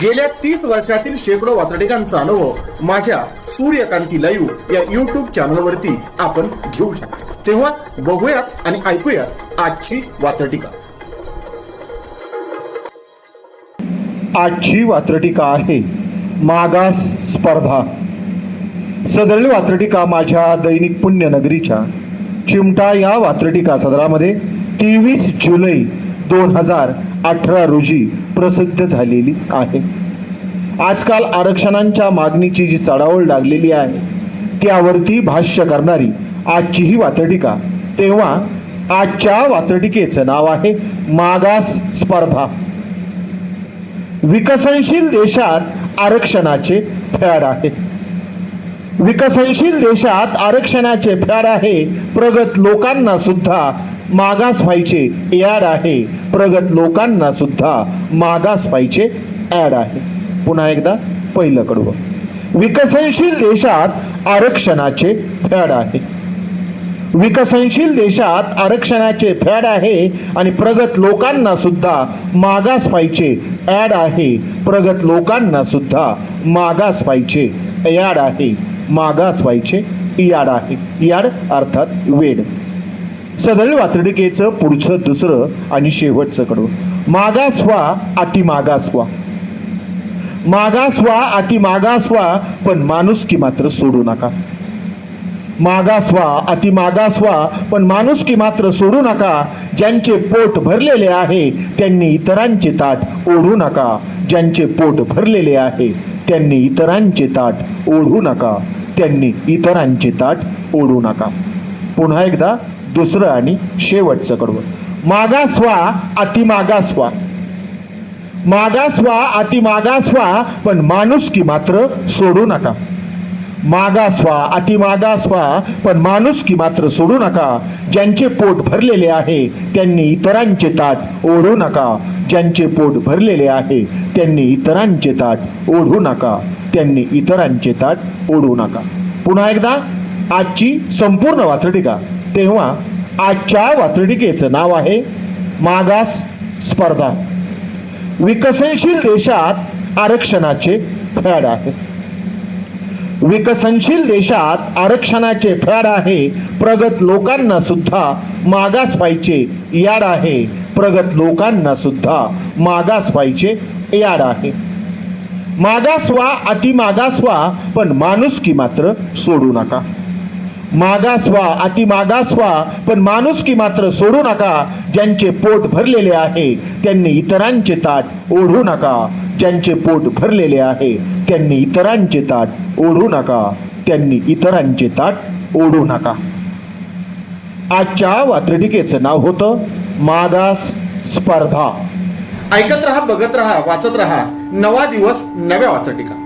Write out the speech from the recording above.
गेल्या तीस वर्षातील शेकडो वातडिकांचा अनुभव माझ्या सूर्यकांती लाईव्ह या युट्यूब चॅनलवरती आपण घेऊ शकतो. तेव्हा बघूयात आणि ऐकूयात आजची वातडिका आजची वात्रटिका आहे मागास स्पर्धा. सदरली वात्रटिका माझ्या दैनिक पुण्यनगरीच्या. चिमटा या वात्रटिका सदरामध्ये तेवीस जुलै दोन हजार अठरा रोजी प्रसिद्ध झालेली आहे. आजकाल आरक्षणांच्या मागणीची जी चढावळ लागलेली आहे त्यावरती भाष्य करणारी आजची ही वात्रटिका तेव्हा आजच्या वात्रटिकेचं नाव आहे मागास स्पर्धा. विकसनशील देशात आरक्षणाचे फॅड आहे. विकसनशील देशात आरक्षणाचे फॅड आहे प्रगत लोकांना सुद्धा मागास व्हायचे याड आहे. प्रगत लोकांना सुद्धा मागास व्हायचे ॲड आहे. पुन्हा एकदा पहिलं कडवं. विकसनशील देशात आरक्षणाचे फॅड आहे. विकसनशील देशात आरक्षणाचे फॅड आहे आणि प्रगत लोकांना सुद्धा मागास व्हायचे ॲड आहे. प्रगत लोकांना सुद्धा मागास व्हायचे याड आहे. मागास व्हायचे याड आहे. याड अर्थात वेड. सदळ वातडिकेचं पुढचं दुसरं आणि शेवटचं कडू मागास व्हा अति मागास व्हा मागास व्हा अति मागास व्हा पण माणुसकी मात्र सोडू नका. मागास व्हा अति मागास व्हा पण माणुसकी मात्र सोडू नका. ज्यांचे पोट भरलेले आहे त्यांनी इतरांचे ताट ओढू नका. ज्यांचे पोट भरलेले आहे त्यांनी इतरांचे ताट ओढू नका. त्यांनी इतरांचे ताट ओढू नका. पुन्हा एकदा दुसरं आणि शेवटचं कडवं. मागास व्हा अति मागास व्हा मागास व्हा अति मागास व्हा पण माणुसकी मात्र सोडू नका. मागास व्हा अति मागास व्हा पण माणुसकी मात्र सोडू नका. ज्यांचे पोट भरलेले आहे त्यांनी इतरांचे ताट ओढू नका. ज्यांचे पोट भरलेले आहे त्यांनी इतरांचे ताट ओढू नका. त्यांनी इतरांचे ताट ओढू नका. पुन्हा एकदा आजची संपूर्ण वात्रटिका तेव्हा आजच्या वात्रटिकेचं नाव आहे मागास स्पर्धा. विकसनशील देशात आरक्षणाचे फॅड आहे. विकसनशील देशात आरक्षणाचे फॅड आहे. प्रगत लोकांना सुद्धा मागास पाहिजे याड आहे. प्रगत लोकांना सुद्धा मागास पाहिजे याड आहे. मागास व्हा अति मागास व्हा पण माणुसकी मात्र सोडू नका. मागास व्हा अति मागास व्हा पण माणुसकी मात्र सोडू नका. ज्यांचे पोट भरलेले आहे त्यांनी इतरांचे ताट ओढू नका. ज्यांचे पोट भरलेले आहे त्यांनी इतरांचे ताट ओढू नका. त्यांनी इतरांचे ताट ओढू नका. आजच्या वात्रटिकेचं नाव होतं मागास स्पर्धा. ऐकत रहा बघत रहा वाचत रहा. नवा दिवस नव्या वाचटिका